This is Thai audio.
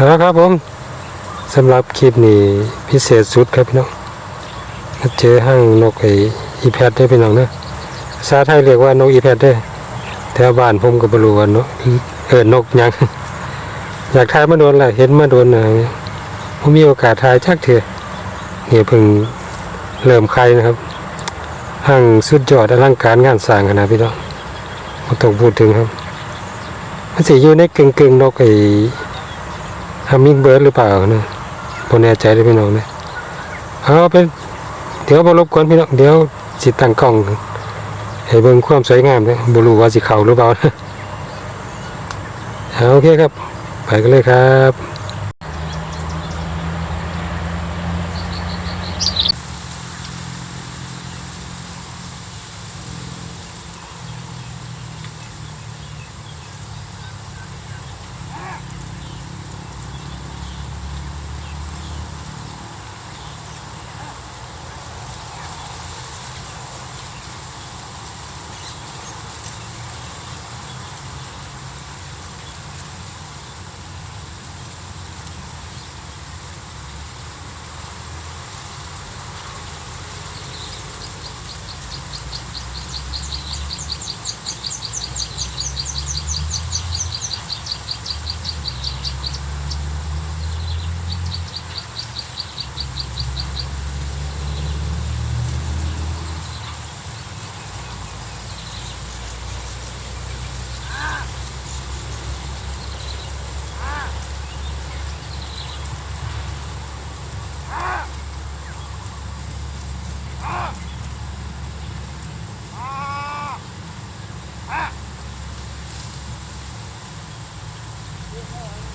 ครับครับผมสำหรับคลิปนี้พิเศษสุดครับพี่น้องเจอห้างนกไออีแพดได้พี่น้องนะภาษาไทยเรียกว่านกอีแพดได้แถวบ้านผมก็บรู้ว่านกเอินนกยังอยากทายมาโดนแหละเห็นมาโดนนะผมมีโอกาสทายจักเถอะเนี่ยเพิ่งเริ่มใครนะครับห้างสุดยอดอลังการงานสร้างขนาดพี่น้องไม่ต้องพูดถึงครับมันสิอยู่ในกึ่งกึ่งๆนกไอ ฮัมมิงเบิร์ดหรือเปล่านะผมแน่ใจเลยพี่น้องนะเอาเป็นเดี๋ยวบรบกวนพี่น้องเดี๋ยวสิตั้งกล้องให้เบิ่งความสวยงามเลยบรูว่าสิเข่าหรือเปล่านะเอาโอเคครับ ไปกันเลยครับ เ